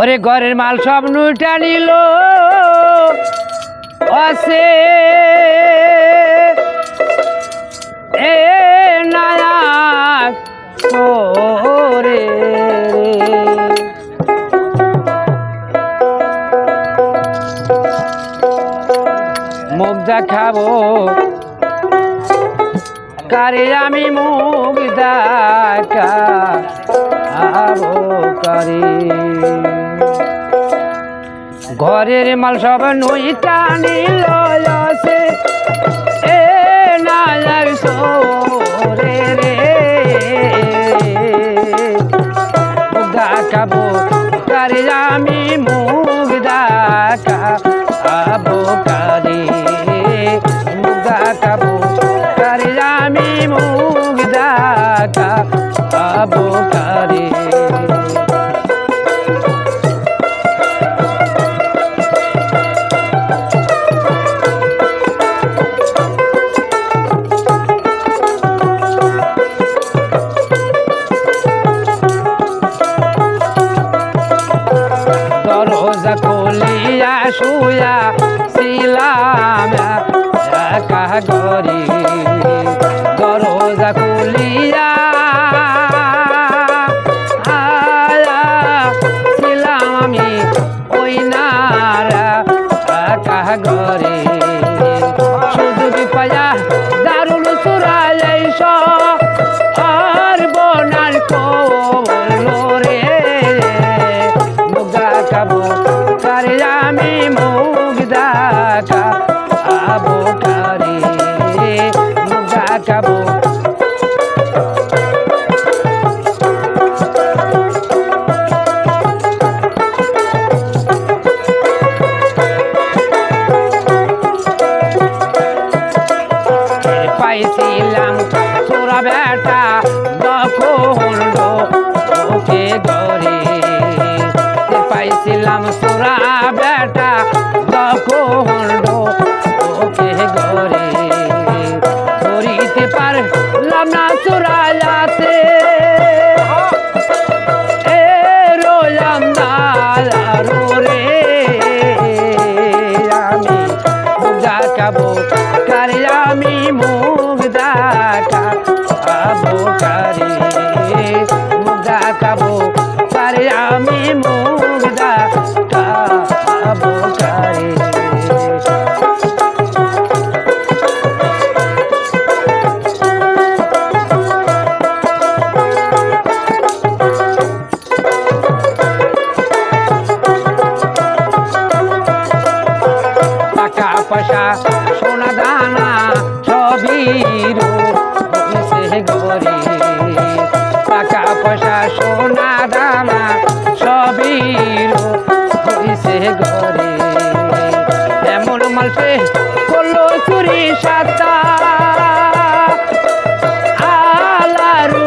ওরে ঘরের মাল সব নুটা নিল। আছে এ নায়াক ওরে মুখ দেখাবো কারে আমি মুখ দেখাবো কারে? ঘরের মাল সব নই টানি লয়সে এ নায়ার সোরে রে। দেখাবো কারে আমি মুখ দেখাবো কারে। মুখ দেখাবো কারে আমি মুখ দেখাবো কারে। দরজা খুলিয়া শুয়া ছিলাম একা গরি দরজা আয়া ছিলাম আমি ওই নারা একা গরি শুধু বিপায়া দারুণ সুরাই আর বনার কোলো রে মুগা কাবো পাইছিলাম। তোরা বেটা দখল ওকে গরে পাইছিলাম। তোরা বেটা দখল ওকে গরে কারে আমি মুগদা কাবো সবই রয়েছে গরে। টাকা পয়সা, সোনা, দানা সবই রয়েছে গরে। এমন মালসে করল চুরি সাতা আলারু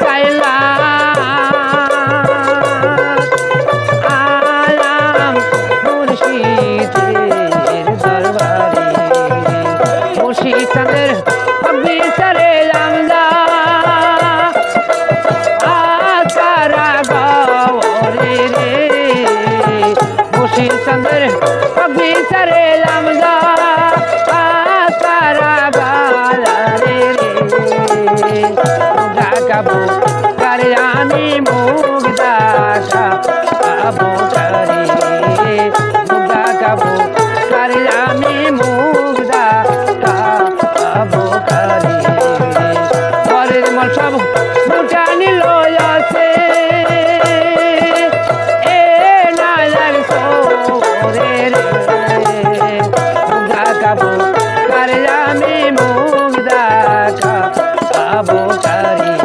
bocaria